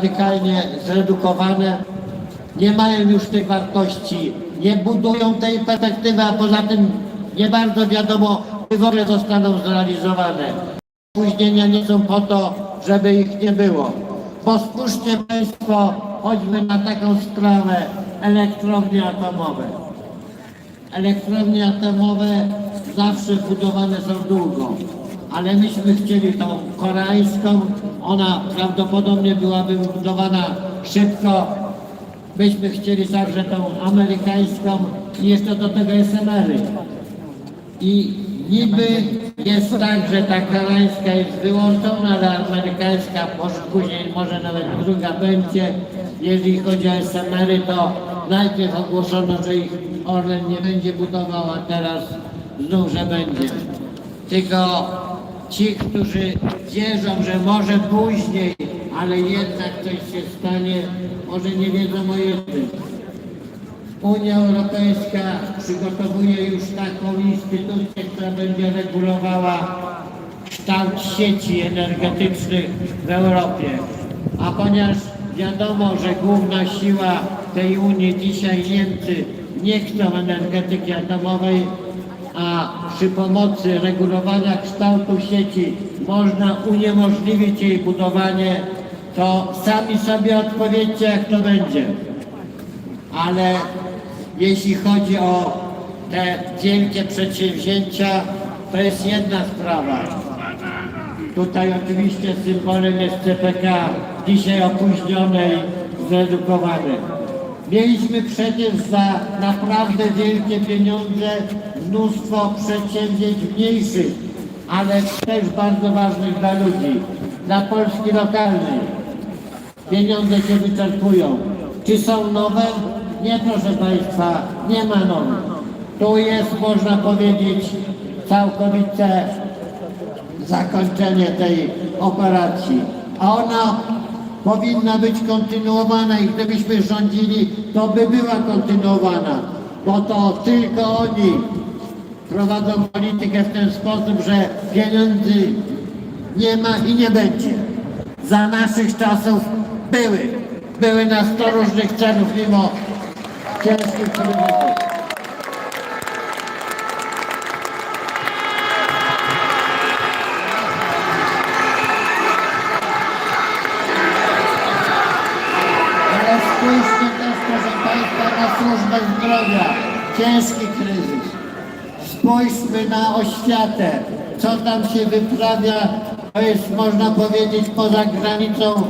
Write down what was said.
radykalnie zredukowane, nie mają już tych wartości, nie budują tej perspektywy, a poza tym nie bardzo wiadomo, czy w ogóle zostaną zrealizowane. Opóźnienia nie są po to, żeby ich nie było. Bo spójrzcie Państwo choćby na taką sprawę elektrownie atomowe. Elektrownie atomowe zawsze budowane są długo, ale myśmy chcieli tą koreańską, ona prawdopodobnie byłaby budowana szybko. Myśmy chcieli także tą amerykańską i jeszcze do tego SMR-y. I niby jest tak, że ta koreańska jest wyłączona, ale amerykańska może później, może nawet druga będzie. Jeżeli chodzi o SMR-y, to najpierw ogłoszono, że ich Orlen nie będzie budował, a teraz znów, że będzie. Tylko ci, którzy wierzą, że może później, ale jednak coś się stanie, może nie wiedzą o jednym. Unia Europejska przygotowuje już taką instytucję, która będzie regulowała kształt sieci energetycznych w Europie. A ponieważ wiadomo, że główna siła tej Unii dzisiaj Niemcy nie chcą energetyki atomowej, a przy pomocy regulowania kształtu sieci można uniemożliwić jej budowanie, to sami sobie odpowiedzcie, jak to będzie ale jeśli chodzi o te wielkie przedsięwzięcia, to jest jedna sprawa. Tutaj oczywiście symbolem jest CPK, dzisiaj opóźnione i zredukowane. Mieliśmy przecież za naprawdę wielkie pieniądze mnóstwo przedsięwzięć mniejszych, ale też bardzo ważnych dla ludzi, dla Polski lokalnej pieniądze się wyczerpują. Czy są nowe? Nie, proszę Państwa, nie ma nowych. Tu jest, można powiedzieć, całkowite zakończenie tej operacji. A ona powinna być kontynuowana i gdybyśmy rządzili, to by była kontynuowana, bo to tylko oni prowadzą politykę w ten sposób, że pieniędzy nie ma i nie będzie. Za naszych czasów były. Były na sto różnych celów mimo ciężkich kryzysów. Ale spójrzcie też, proszę Państwa, na służbę zdrowia. Ciężki kryzys. Spójrzmy na oświatę. Co tam się wyprawia, to jest, można powiedzieć, poza granicą